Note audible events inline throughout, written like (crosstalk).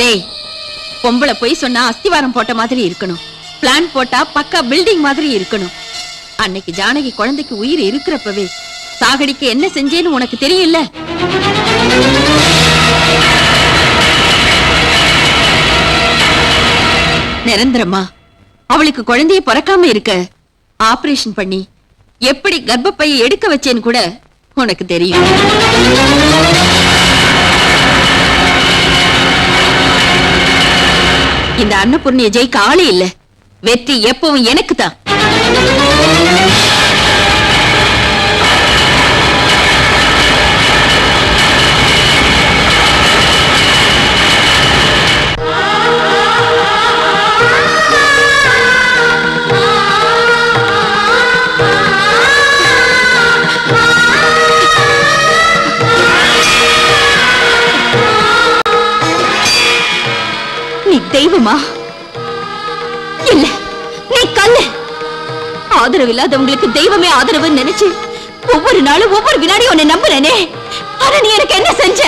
டேய் பொம்பளை போய் சொன்னா அஸ்திவாரம் போட்ட மாதிரி இருக்கணும். பிளான் போட்டா பக்கா பில்டிங் மாதிரி இருக்கணும். அன்னைக்கு ஜானகி குழந்தைக்கு உயிர் இருக்கிறப்பவே சாகடிக்கு என்ன செஞ்சேன்னு உனக்கு தெரியல? நிரந்தரமா அவளுக்கு குழந்தைய பிறக்காம இருக்க. ஆபரேஷன் பண்ணி எப்படி கர்ப்பப்பையை எடுக்க வச்சேன்னு கூட உனக்கு தெரியும். இந்த அன்னபூர்ணிய ஜெயிக்க ஆளே இல்ல. வெற்றி எப்பவும் எனக்கு தான் ஆதரவு இல்லாதவங்களுக்கு தெய்வமே ஆதரவு நினைச்சு ஒவ்வொரு நாளும் ஒவ்வொரு வினாடியும் உன்னை நம்புறேனே ஆனா நீ எனக்கு என்ன செஞ்ச?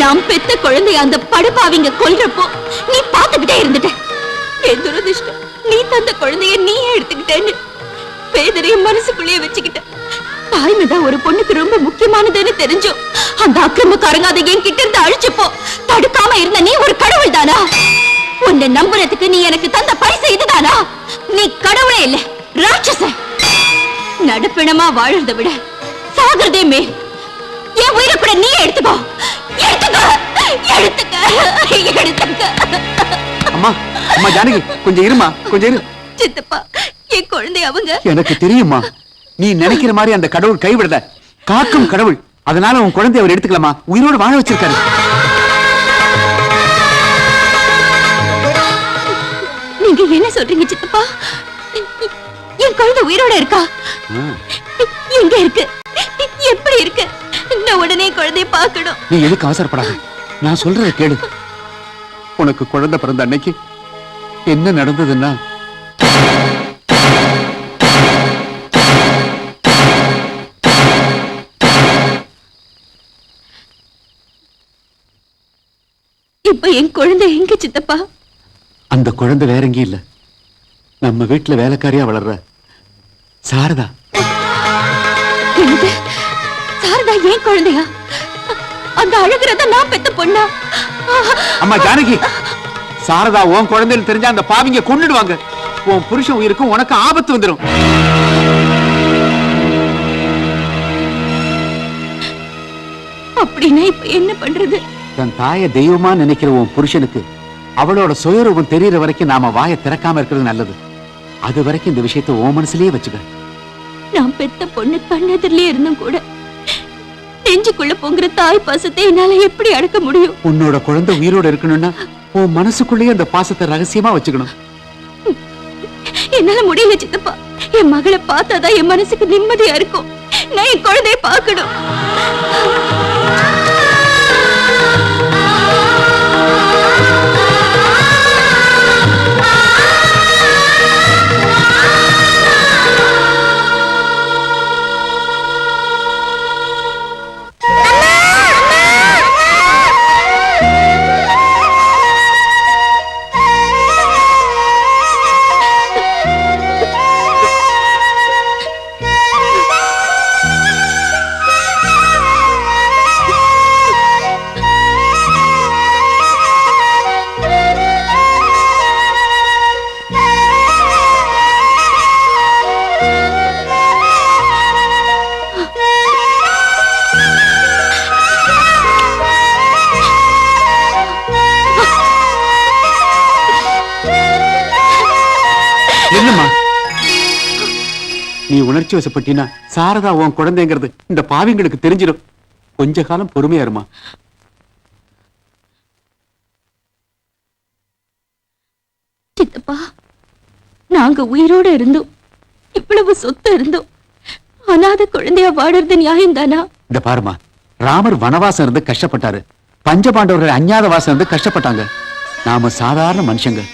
நாம் பெத்த குழந்தைய அந்த படுபாவிங்க கொல்றப்போ நீ பார்த்துக்கிட்டே இருந்துட்ட. என் துரதிர்ஷ்டம் நீ தந்த குழந்தைய நீயே எடுத்துக்கிட்டேன்னு வேதனைய மனசுக்குள்ளேயே வச்சுக்கிட்ட. தாய்மை தான் ஒரு பொண்ணுக்கு ரொம்ப முக்கியமானதுன்னு தெரிஞ்சோம் அந்த அக்கிரமக்காரங்க அதை என் கிட்ட இருந்து அழிச்சப்போ. தடுக்காம இருந்த நீ ஒரு கடவுள் தானா உன்னை நம்புறதுக்கு நீ எனக்கு தந்த பரிசு இதுதானா? நீ கடவுளே இல்லை. ராட்சசன்! நடுப்பிணமா வாழறத விட சாகிறதே மேல். என் உயிரை கூட நீ எடுத்துக்கோ. எடுத்துக்கோ. எடுத்துக்க. எடுத்துக்க. அம்மா அம்மா ஜானகி கொஞ்சம் இருமா கொஞ்சம் இரு. சித்தப்பா என் குழந்தை அவங்க எனக்கு தெரியுமா நீ நினைக்கிற மாதிரி அந்த கடவுள் கைவிடல. காக்கும் கடவுள். அதனால உன் குழந்தைய அவர் எடுத்துக்கலாமா உயிரோடு வாழ வச்சிருக்காரு. நீங்க என்ன சொல்றீங்க சித்தப்பா? என் குழந்தை உயிரோட இருக்கா? எங்க இருக்கு? எப்படி இருக்கு? நான் உடனே குழந்தைய பார்க்கணும். நீ எதுக்கு அவசரப்படாத? நான் சொல்றத கேளு. உனக்கு குழந்தை பிறந்த அன்னைக்கு என்ன நடந்ததுன்னா? இப்ப என் குழந்தை எங்க சித்தப்பா? அந்த குழந்தை வேற எங்கேயும் இல்ல. நம்ம வீட்டுல வேலைக்காரியா வளர்ற சாரதா. என்னது? சாரதா ஏன் குழந்தையா? அந்த அழுகிறத நான் பெத்த பொண்ணா? அம்மா ஜானகி சாரதா உன் குழந்தைன்னு தெரிஞ்சா அந்த பாவிங்க கொன்னுடுவாங்க. உன் புருஷன் உயிருக்கும் உனக்கு ஆபத்து வந்துடும் அப்படின்னா இப்ப என்ன பண்றது? தன் தாயை தெய்வமா நினைக்கிற உன் புருஷனுக்கு அவளோட சுயரூபம் தெரியற வரைக்கும் நாம வாயை திறக்காம இருக்கிறது நல்லது. அது வரைக்கும் இந்த விஷயத்தை உன் மனசுலயே வச்சுக்க. நான் பெத்த பொண்ணு கண்ணெதிரிலே இருந்தும் கூட நெஞ்சுக்குள்ள பொங்குற தாய் பாசத்தை என்னால எப்படி அடக்க முடியும்? உன்னோட குழந்தை உயிரோட இருக்கணும்னா உன் மனசுக்குள்ளேயே அந்த பாசத்தை ரகசியமா வச்சுக்கணும். என்னால முடியல சித்தப்பா. என் மகளை பார்த்தாதான் என் மனசுக்கு நிம்மதியா இருக்கும். நான் என் குழந்தைய பார்க்கணும். நீ உணர்ச்சி வசப்பட்டினா சாரதா உன் குழந்தைங்கிறது இந்த பாவிங்களுக்கு தெரிஞ்சிடும். கொஞ்ச காலம் பொறுமையா இருமா. சித்தப்பா நாங்க உயிரோட இருந்தோம். இவ்வளவு சொத்து இருந்தோம். அனாத குழந்தையா வாடுறது நியாயம் தானா? இந்த பாருமா ராமர் வனவாசம் இருந்து கஷ்டப்பட்டாரு. பஞ்சபாண்டவர்கள் அஞ்ஞாத வாசம் இருந்து கஷ்டப்பட்டாங்க. நாம சாதாரண மனுஷங்க.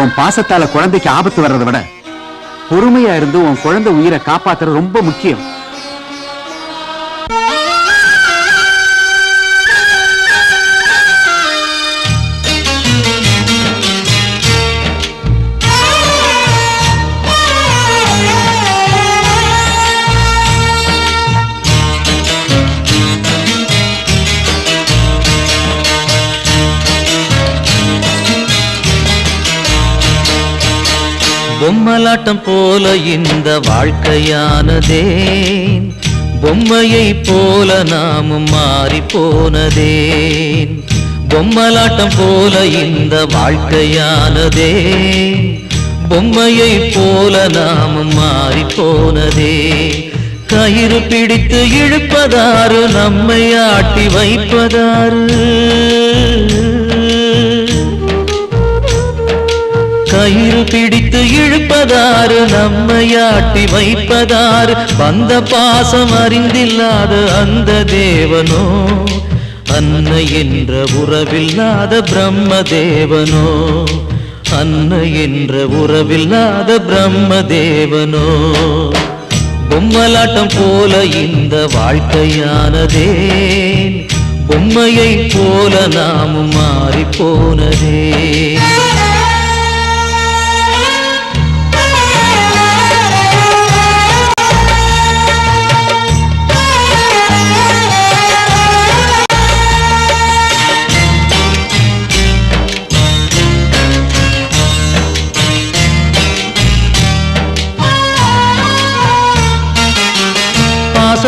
உன் பாசத்தால குழந்தைக்கு ஆபத்து வர்றதை விட பொறுமையா இருந்து உன் குழந்தை உயிரை காப்பாத்துறது ரொம்ப முக்கியம். பொம்மலாட்டம் போல இந்த வாழ்க்கையானதே. பொம்மையை போல நாமும் மாறி போனதே. பொம்மலாட்டம் போல இந்த வாழ்க்கையானதே. பொம்மையை போல நாமும் மாறி போனதே. கயிறு பிடித்து இழுப்பதாறு நம்மை ஆட்டி வைப்பதாறு. கயிறு பிடித்து இழுப்பதாறு நம்மையாட்டி வைப்பதாறு வந்த பாசம் அறிந்தில்லாத அந்த தேவனோ? அன்னை என்ற உறவில்லாத பிரம்ம தேவனோ அன்னை என்ற உறவில்லாத பிரம்ம தேவனோ பொம்மலாட்டம் போல இந்த வாழ்க்கையானதே. பொம்மையை போல நாமும் மாறி போனதே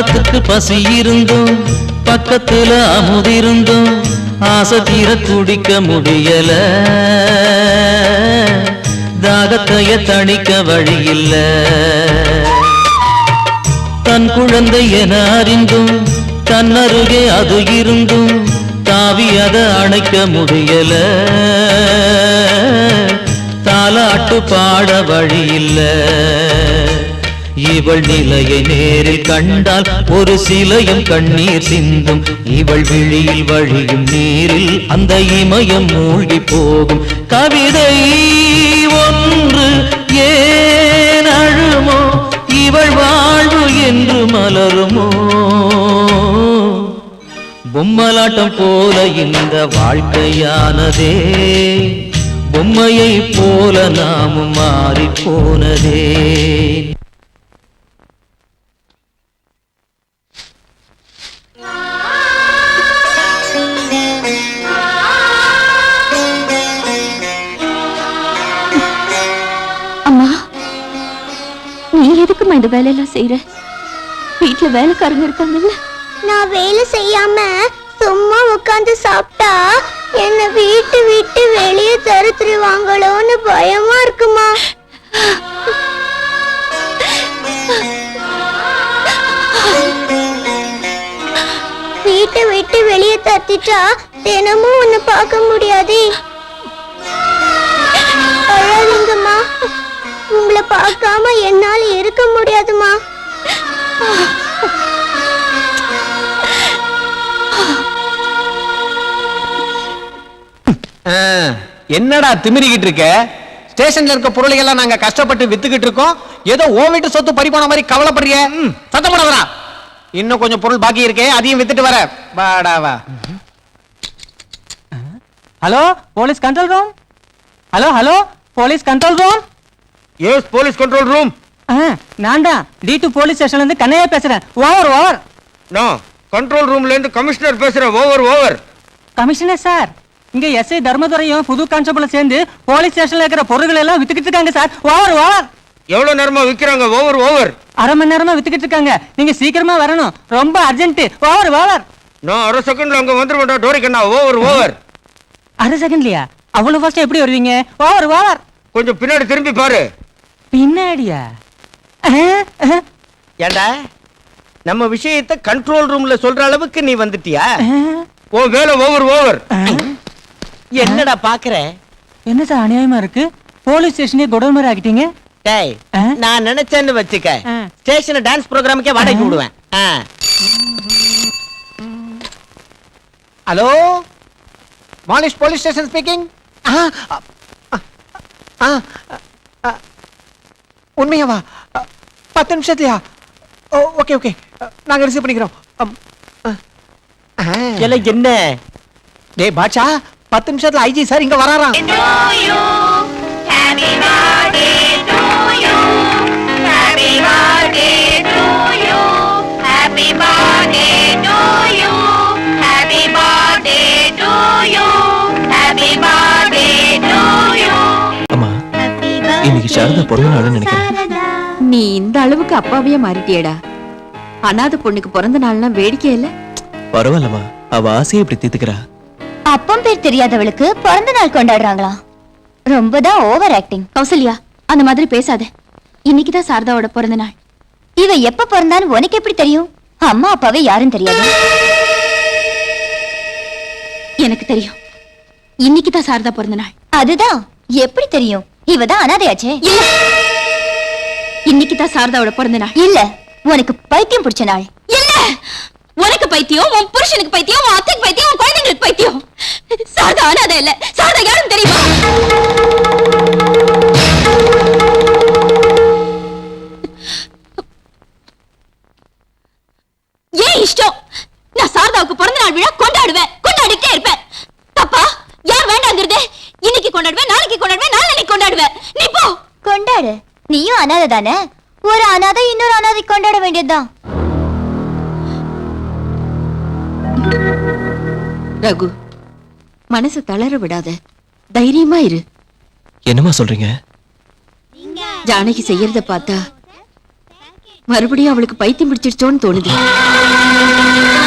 பாசத்துக்கு பசி இருந்தும் பக்கத்துல அமுதிருந்தும் ஆசை தீர குடிக்க முடியல. தாகத்தைய தணிக்க வழி இல்ல. தன் குழந்தை என அறிந்தும் தன்னருகே அது இருந்தும் தாவி அதை அணைக்க முடியல. தாலாட்டு பாட வழி இல்லை. இவள் நிலையை நேரில் கண்டால் ஒரு சிலையும் கண்ணீர் சிந்தும். இவள் விழியில் வழியும் நீரில் அந்த இமயம் மூழ்கி போகும். கவிதை ஒன்று ஏன் அழுமோ? இவள் வாழ்வு என்று மலருமோ? பொம்மலாட்டம் போல இந்த வாழ்க்கையானதே. பொம்மையை போல நாமும் மாறி போனதே. எதுக்குமா இந்த வேலையெல்லாம் செய்யற வீட்டுல வேலைக்காரங்க இருக்காங்கல்ல. நான் வேலை செய்யாம சும்மா உட்காந்து சாப்பிட்டா என்ன வீட்டு விட்டு வெளியே தருத்துருவாங்களோன்னு பயமா இருக்குமா? வீட்டை விட்டு வெளியே தத்திட்டா தினமும் உன்னை பார்க்க முடியாதே. அழாதீங்கம்மா. உங்களை பார்க்காம என்னால இருக்க முடியாதுமா. ஆ, என்னடா திமிரிக்கிட்டு இருக்க? ஸ்டேஷன்ல இருக்க பொருளையெல்லாம் நாங்க கஷ்டப்பட்டு வித்துக்கிட்டு இருக்கோம். ஏதோ ஓ வீட்டு சொத்து பறிபோன மாதிரி கவலைப்படுறிய. ம், சத்தம் போடாதடா. இன்னும் கொஞ்சம் பொருள் பாக்கி இருக்கே அதையும் வித்துட்டு வர. வாடா வா. Hello police control room? Hello hello police control room? Yes police control room நான் தான் டி டூ போலீஸ் ஸ்டேஷன்ல இருந்து கண்ணையா பேசுறேன். Over over. நான் கண்ட்ரோல் ரூம்ல இருந்து கமிஷனர் பேசுறேன். Over over. கமிஷனர் சார் இங்க எஸ்ஐ தர்மதுரையும் புது கான்ஸ்டபிள் சேர்ந்து போலீஸ் ஸ்டேஷன்ல இருக்கிற பொருட்கள் எல்லாம் வித்துக்கிட்டு இருக்காங்க சார். Over over. எவ்வளவு நேரமா விக்கிறாங்க? Over over. அரை மணி நேரமா வித்துக்கிட்டு இருக்காங்க. நீங்க சீக்கிரமா வரணும். ரொம்ப அர்ஜென்ட் ஓவர் ஓவர். நான் அரை செகண்ட்ல அங்க வந்துருவேன்டா. டோரிக்கண்ணா ஓவர் ஓவர். அரை செகண்ட்லயா அவ்வளவு ஃபர்ஸ்ட் எப்படி வருவீங்க? Over over. கொஞ்சம் பின்னாடி திரும்பி பாரு. பின்னாடியா? ஏண்டா? நம்ம விஷயத்தை கண்ட்ரோல் ரூம்ல சொல்ற அளவுக்கு நீ வந்துட்டியா? ஓ வேலை ஓவர் ஓவர். என்னடா பாக்குற? என்ன சார் அநியாயமா இருக்கு? போலீஸ் ஸ்டேஷனே கொடல் மாதிரி ஆக்கிட்டீங்க? டேய் ஆ? நான் நினைச்சேன்னு வச்சுக்க. ஆ. ஸ்டேஷன் டான்ஸ் ப்ரோக்ராமுக்கே வாடகைக்கு விடுவேன். ஆ. ஹலோ? மாலிஷ் போலீஸ் ஸ்டேஷன் ஸ்பீக்கிங்? உண்மையாவா? பத்து நிமிஷத்துலயா? Oh okay okay. நாங்க ரிசீவ் பண்ணிக்கிறோம். என்ன? டேய் பாட்ஷா பத்து நிமிஷத்துல ஐஜி சார் இங்க வராராம். இன்னைக்கு சாரதா பிறந்த நாள்னு நினைக்கிறேன். நீ இந்த அளவுக்கு அப்பாவியே மாறிட்டியேடா. அனாதை பொண்ணுக்கு பிறந்த நாள்னா வேடிக்கை இல்ல? பரவாயில்லம்மா. அவ ஆசையை இப்படி தீத்துக்கிறா அப்பம் பேர் தெரியாதவளுக்கு பிறந்த நாள் கொண்டாடுறாங்களா ரொம்ப தான் ஓவர் ஆக்டிங் கௌசல்யா அந்த மாதிரி பேசாத. இன்னைக்குதான் சாரதாவோட பிறந்த நாள். இவ எப்ப பிறந்தான்னு உனக்கு எப்படி தெரியும்? அம்மா அப்பாவே யாரும் தெரியாது. எனக்கு தெரியும். இன்னைக்குதான் சாரதா பிறந்த நாள். அதுதான். எப்படி தெரியும்? இவ தான் அனாதையாச்சே. இல்ல. இன்னைக்குதான் சாரதாவோட பிறந்த நாள். இல்ல உனக்கு பைத்தியம் பிடிச்ச நாள். இல்ல. உனக்கு பைத்தியம் உன் புருஷனுக்கு பைத்தியம் உன் அத்தைக்கு பைத்தியம் உன் குழந்தைங்களுக்கு பைத்தியம். சாரதா அனாதை இல்ல சாரதா யாரும் தெரியுமா? அனாதை தானே? ஒரு அனாதை இன்னொரு அனாதை கொண்டாட வேண்டியதுதான். ரகு மனசு தளர விடாத. தைரியமா இரு. என்னம்மா சொல்றீங்க? ஜானகி செய்யறத பார்த்தா மறுபடியும் அவளுக்கு பைத்தியம் பிடிச்சிருச்சோன்னு தோணுது. (laughs)